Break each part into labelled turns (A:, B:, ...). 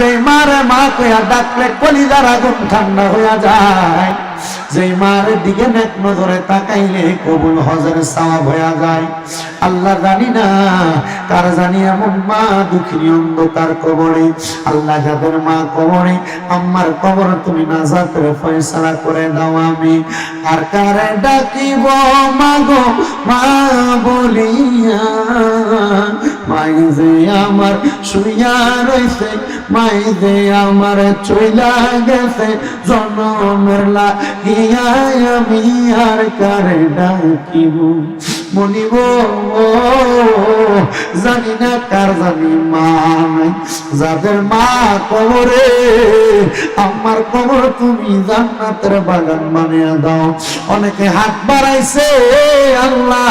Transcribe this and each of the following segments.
A: যে মারে মা কয়া ডাকলে কলিজার আগুন ঠান্ডা হইয়া যায়। যে মার দিকে নেক নজরে তাকাইলে কবুল হজের সওয়াব হইয়া যায়। আল্লাহ জানি না, কার জানি এমন মা দুঃখিনী অন্ধকার কবরে। আল্লাহ যাদের মা কবরে আমার কবর তুমি না নাজাতের ফয়সালা করে দাও আমি। আর কারে ডাকিব মাগো মা বলিয়া মাই যে আমার শুইয়া রইছে মাই যে আমার চইলা গেছে, জনমের লাগিয়া আমি আর কারে ডাকিব। মনিব জানি না কার জানি মা যাদের মা কবরে, আমার কবর তুমি জান্নাতের বাগান বানিয়ে দাও। অনেকে হাত বাড়াইছে আল্লাহ,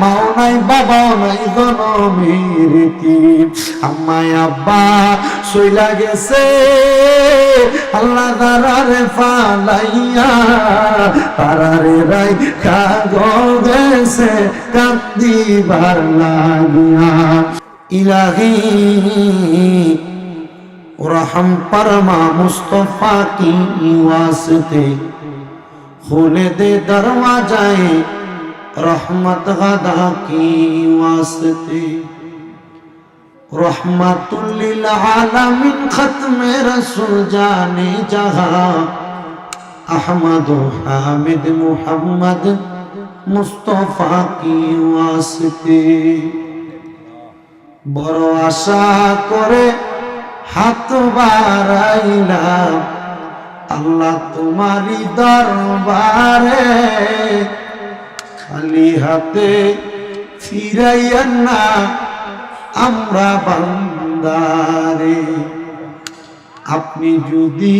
A: মাও নাই, বাবাও নাই, জনমের কি? আম্মাই, আব্বা, সইলা গেছে, আল্লাহ দারারে ফালাইয়া, তারারে রাই কাগজে কাঁদিবার লাগিয়া। ইলাহি, রহম পরমা মুস্তফা কি ওয়াসতে। খুলে দে দরওয়াজায় রহমত গদা কি ওয়াসতে। রহমাতুল্লিল আলামিন খতমে রসুল জানে জাহা আহমদ হামিদ মুহাম্মদ মুস্তফা কি ওয়াসতে বড় আশা করে হাত বাড়াইলাম, আল্লাহ তোমারই দরবারে খালি হাতে ফিরাইয়েন না, আমরা বান্দারে। আপনি যদি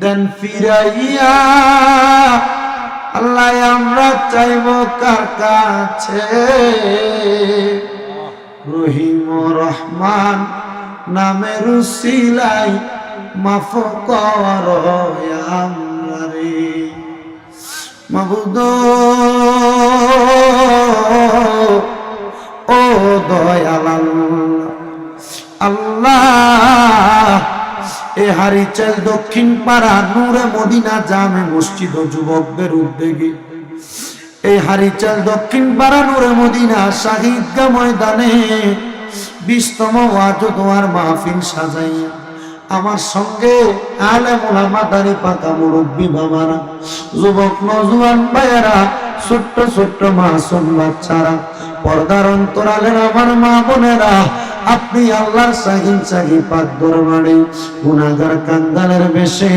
A: দেন ফিরাইয়া আল্লাহ, আমরা চাইব কার কাছে? রহিম রহমান নামের সিলাই মাফ কর আমরারে মাবুদ ও দয়াল আল্লাহ এ হারিচাল দক্ষিণ পাড়া, নূরে মদিনা জামে মসজিদ ও যুবকদের উদ্যোগে। এই হারিচাল দক্ষিণ পাড়া, নূরে মদিনা শাহিদগা ময়দানে বিশতম ওয়াজ দোয়ার মাহফিল সাজাইয়া। আমার সঙ্গে আলে মোলামা দাড়ি পাকা মুরব্বী বাবারা, যুবক নজুয়ান ভাইয়েরা, ছোট্ট ছোট্ট মাসুম বাচ্চারা, পর্দার অন্তরালের আমার মা বোনেরা আপনি আল্লাহর সাহিন সাহি পাক দরবারে গুনাহগার কান্দালের বেশে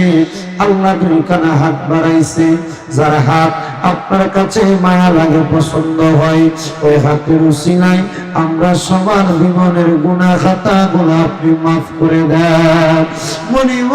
A: আল্লাহ দুইখানা হাত বাড়াইছে। যার হাত আপনার কাছে মায়া লাগে, পছন্দ হয়, ওই হাতের উসিলায় আমরা সবার জীবনের গুনাহ খাতা গুলো আপনি মাফ করে দেন। মনিব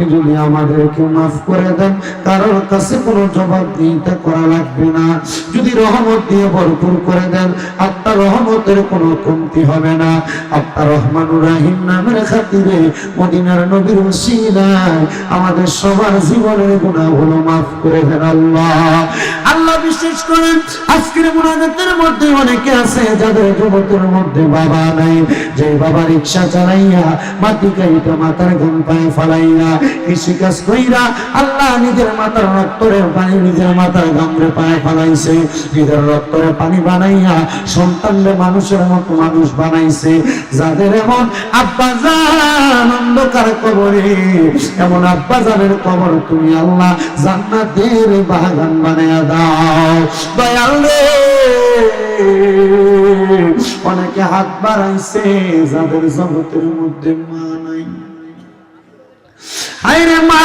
A: আপনি যদি আমাদেরকে মাফ করে দেন, কারোর কাছে কোনো জবাব দিতে করা লাগবে না। যদি রহমত দিয়ে ভরপুর করে দেন, আপনার রহমতের কোনো কমতি হবে না। আপনার রহমানুর রাহিম নামের খাতিরে মদিনার নবীর ওসিলায় আমাদের সবার জীবনের গুণাগুলো মাফ করে দেন আল্লাহ। আল্লাহ বিশেষ করে আজকের মুনাজাতের মধ্যে অনেকে আছে যাদের জগতের মধ্যে বাবা নাই। যে বাবা রিক্সা চালাইয়া মাটি কাইটা মাথার ঘুম পায়ে ফালাইয়া কৃষি কাজ কইরা আল্লাহ নিজের মাথার রক্তরে পানি নিজের মাথার গামরে পায়ে ফালাইছে। নিজের রক্তরে পানি বানাইয়া সন্তানরে মানুষের মতো মানুষ বানাইছে। যাদের এমন আব্বা জান অন্ধকার কবরে, এমন আব্বা জানের কবর তুমি আল্লাহ জান্নাতের বাগান বানায়া দাও। দয়াল রে, অনেকে হাত বাড়াইছে, যাদের জগতের মধ্যে মা নাই। হায়রে মা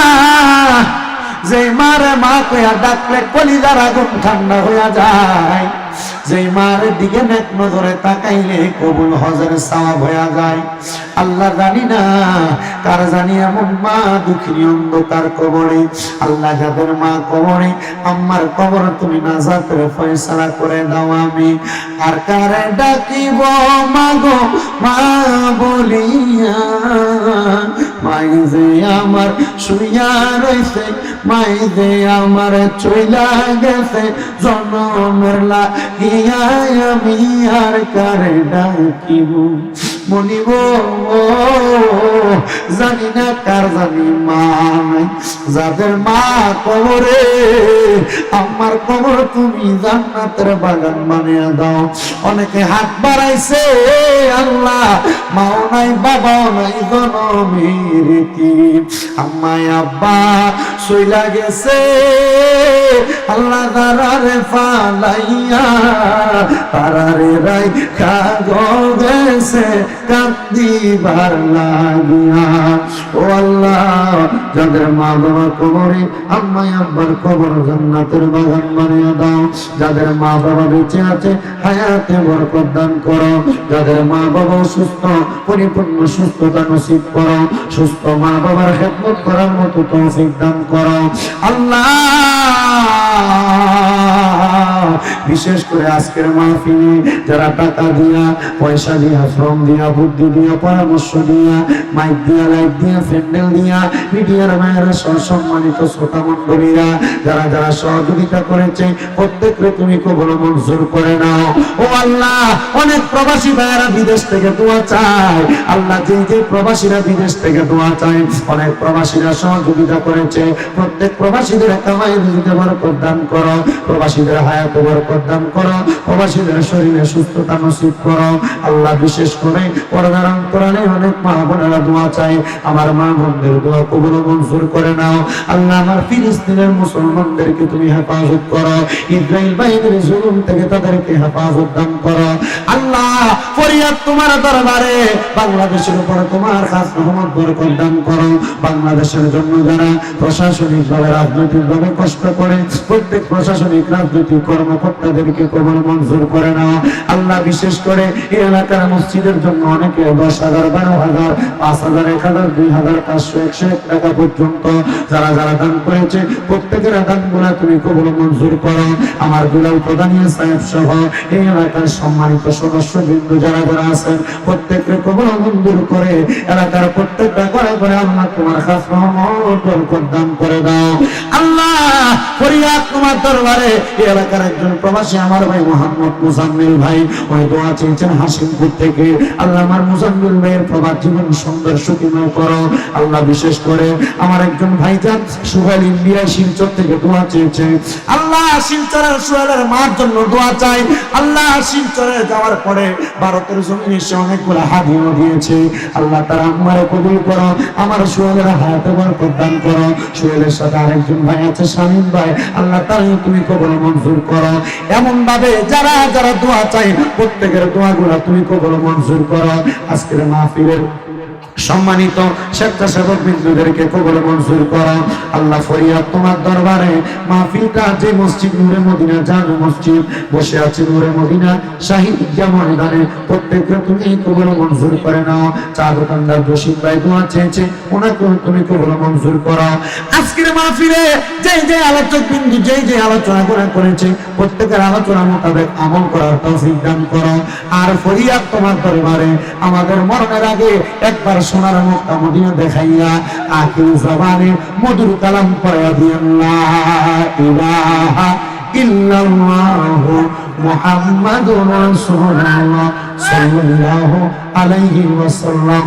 A: যে মারে মা কয়া ডাকলে কলিজার আগুন ঠান্ডা হইয়া যায়। যে মার দিকে নেক নজরে তাকাইলে কবুল হজের সওয়াব হইয়া যায়। আল্লাহ জানি না কার জানি এমন মা দুঃখিনী অন্ধকার কবরে। আল্লাহ যাদের মা কবরে আমার কবর তুমি নাজাতের ফয়সালা করে দাও আমি। আর কারে ডাকিব মাগো মা বলিয়া মাই যে আমার শুইয়া রইছে মাই যে আমার চইলা গেছে জনমের লাগিয়া আমি আর কারে ডাকিব? মনিব জানি না কার জানি মা যাদের মা কবরে, আমার কবর তুমি জান্নাতের বাগান বানিয়ে দাও। অনেকে হাত বাড়াইছে আল্লাহ, মাও নাই, বাবাও নাই, জনমের আম্মাই, আব্বা, সইলা গেছে, আল্লাহ তারারে ফালাইয়া, তারারে রাই কাগজে কান্দিবার লাগিয়া। ও আল্লাহ, যাদের মা বাবা কবরে আম্মাই আব্বার কবর জান্নাতের বাগান বানিয়ে দাও। যাদের মা বাবা বেঁচে আছে, হায়াতে বরকত দান করো। যাদের মা বাবা সুস্থ পরিপূর্ণ সুস্থতা নসিব করো। সুস্থ মা বাবার খেদমত করার মতো তৌফিক দান করো। আল্লাহ বিশেষ করে আজকের মাহফিলে যারা টাকা দিয়া, পয়সা দিয়া, শ্রম দিয়া, বুদ্ধি দিয়া, পরামর্শ দিয়া মাইক দিয়া লাইট দিয়া প্যান্ডেল দিয়া, মিডিয়ার মায়েরা সহ সম্মানিত শ্রোতা মন্ডলীরা যারা যারা সহযোগিতা করেছে, প্রত্যেককে তুমি কবল মঞ্জুর করে নাও। ও আল্লাহ, অনেক প্রবাসী ভাইয়েরা বিদেশ থেকে দোয়া চায়। আল্লাহ যে যে প্রবাসীরা বিদেশ থেকে দোয়া চায়, অনেক প্রবাসীরা সহযোগিতা করেছে। প্রত্যেক প্রবাসীদের কামাই দিতে বরকত দান করো। প্রবাসীদের হায়াতে বরকত দান করো, প্রবাসীদের শরীরে সুস্থতা নসিব করো। আল্লাহ বিশেষ করে পর্দার অন্তরালে অনেক মা বোনেরা দোয়া চায়, আমার মা বোনদের দোয়া কবুল মঞ্জুর করে নাও। আল্লাহ আমার ফিলিস্তিনের মুসলমানদেরকে তুমি হেফাজত করো ইসরায়েল বাহিনীর জুলুম থেকে তাদেরকে হেফাজত দান করো। আল্লাহ ফরিয়াদ তোমার দরবারে, বাংলাদেশের উপর তোমার খাস রহমত, বরকত দান করো। বাংলাদেশের জন্য যারা প্রশাসনিক ভাবে রাজনৈতিক ভাবে কষ্ট করে, প্রত্যেক প্রশাসনিক, রাজনৈতিক কর্মকর্তাদেরকে কবল মঞ্জুর করে নাও। আল্লাহ বিশেষ করে এই এলাকার মসজিদের জন্য অনেকে দশ হাজার, বারো হাজার, পাঁচ হাজার, এক হাজার, দুই হাজার, পাঁচশো, একশো, এক টাকা পর্যন্ত যারা যারা দান করেছে, প্রত্যেকের দানগুলা তুমি কবল মঞ্জুর করো। আমার দুলাল প্রধানীয় সাহেব সহ এই এলাকার সম্মানিত সদস্য বিন্দু যারা যারা আছেন, প্রত্যেককে কবল মঞ্জুর করে এলাকার প্রত্যেকটা করে করে আল্লাহ তোমার খাস বরকত দান করে দাও। আল্লাহ বিশেষ করে আমার একজন সুহেল ইন্ডিয়া শিলচর থেকে দোয়া চেয়েছে। আল্লাহ সুহেলের মার জন্য দোয়া চাই। আল্লাহ শিলচরে যাওয়ার পরে ভারতের জমিনে সে অনেকগুলো দিয়েছে। আল্লাহ তারা আমারে কবুল করো, আমার সুহেলের হায়াতে বরকত দান করো। সুহেলের সাথে আরেকজন ভাই আছে শামীম ভাই আল্লাহ তাই তুমি কবল মঞ্জুর করো। এমন ভাবে যারা যারা দোয়া চাই প্রত্যেকের দোয়াগুলা তুমি কবল মঞ্জুর করো। আজকের মাহফিলের সম্মানিত স্বেচ্ছাসেবক বিন্দুদেরকে কবল মঞ্জুর করো। আল্লাহ ফরিয়াদ তোমার দরবারে। মাহফিলটা যে মসজিদ, নূরে মদিনা জানো মসজিদ, বসে আছে নূরে মদিনা শাহিদ ঈদগাহ ময়দানে। প্রত্যেককে তুমি কবল মঞ্জুর করে নাও। চা দোকানদার রশিদ ভাই দোয়া চেয়েছে ওনাকে তুমি কবল মঞ্জুর করো। আজকের মাহফিলে যে যে আলোচক বিন্দু যে যে আলোচনা করে করেছে, প্রত্যেকের আলোচনা মোতাবেক আমল করার তৌফিক দান করো। আর ফরিয়াদ তোমার দরবারে। আমাদের মরণের আগে একবার সোনার মুক্তা মদিনা দেখাইয়া আখির জবানে মধুর কালাম পড়াইয়া দিয়েন, লা ইলাহা ইল্লাল্লাহু মুহাম্মাদুর আলাইহি ওয়াসাল্লাম।